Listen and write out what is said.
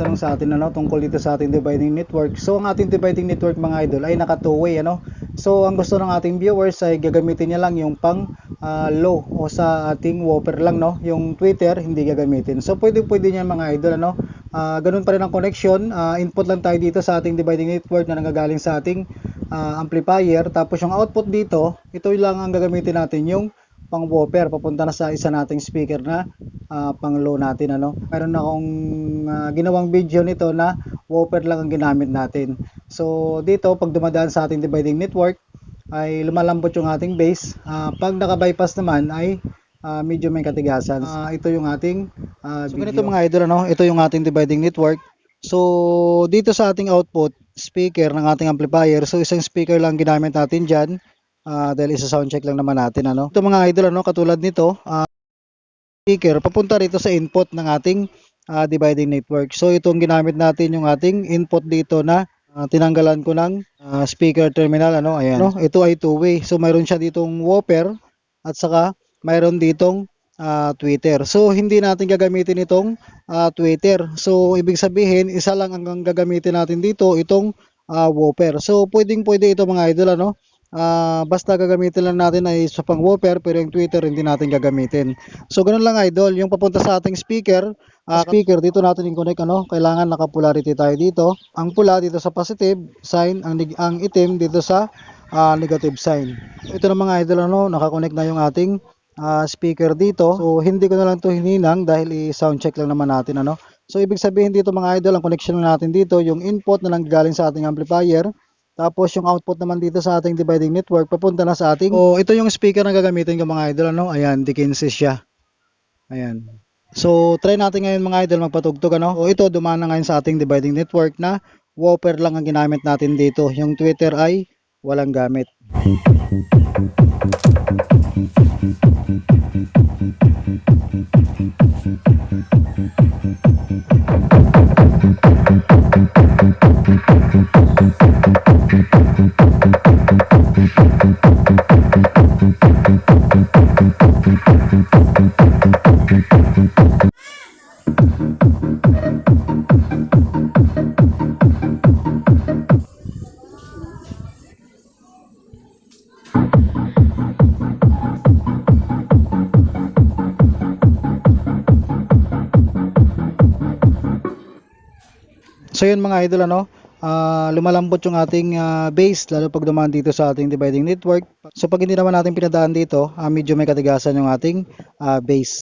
ano tungkol dito sa ating dividing network. So ang ating dividing network mga idol ay naka two-way ano. So ang gusto ng ating viewers ay gagamitin niya lang yung pang ah, low o sa ating whopper lang no. Yung Twitter hindi gagamitin. So pwede pwede niyan mga idol ano. Ah, ganun pa rin ang connection. Ah, input lang tayo dito sa ating dividing network na nanggagaling sa ating ah, amplifier. Tapos yung output dito, ito lang ang gagamitin natin yung pang whopper papunta na sa isa nating speaker na ah, pang low natin ano. Meron akong ah, ginawang video nito na whopper lang ang ginamit natin. So dito pag dumadaan sa ating dividing network ay lumalambot yung ating base. Ah, pag naka-bypass naman ay ah, medyo may katigasan. Ah, ito yung ating So, video. ganito mga idol, ano? Ito yung ating dividing network. So, dito sa ating output speaker ng ating amplifier, so isang speaker lang ginamit natin dyan. Ah, dahil isa sound check lang naman natin, ano? Ito mga idol, ano? Katulad nito, ah, speaker, papunta rito sa input ng ating ah, dividing network. So, itong ginamit natin yung ating input dito na ah, tinanggalan ko ng ah, speaker terminal, ano? Ayan. No? Ito ay two-way. So, mayroon siya ditong whopper at saka mayroon ditong ah, Twitter. So hindi natin gagamitin itong ah, Twitter. So ibig sabihin isa lang ang gagamitin natin dito itong ah, Whopper. So pwedeng pwede ito mga idol ano. Ah, basta gagamitin lang natin ay sa pang Whopper pero yung Twitter hindi natin gagamitin. So ganun lang idol, yung papunta sa ating speaker, ah, speaker dito natin i-connect ano, kailangan naka-polarity tayo dito. Ang pula dito sa positive sign, ang ang itim dito sa ah, negative sign. Ito na mga idol ano, nakakonect na yung ating ah, speaker dito. So hindi ko na lang to hininang dahil i-sound check lang naman natin ano. So ibig sabihin dito mga idol, ang connection na natin dito, yung input na lang galing sa ating amplifier, tapos yung output naman dito sa ating dividing network papunta na sa ating Oh, ito yung speaker na gagamitin ko mga idol ano. Ayan, Dickinsis siya. Ayan. So try natin ngayon mga idol magpatugtog ano. O ito dumaan na ngayon sa ating dividing network na Whopper lang ang ginamit natin dito. Yung Twitter ay walang gamit. So yun mga idol ano, ah, lumalambot yung ating ah, base lalo pag dumaan dito sa ating dividing network. So pag hindi naman natin pinadaan dito, ah, medyo may katigasan yung ating ah, base.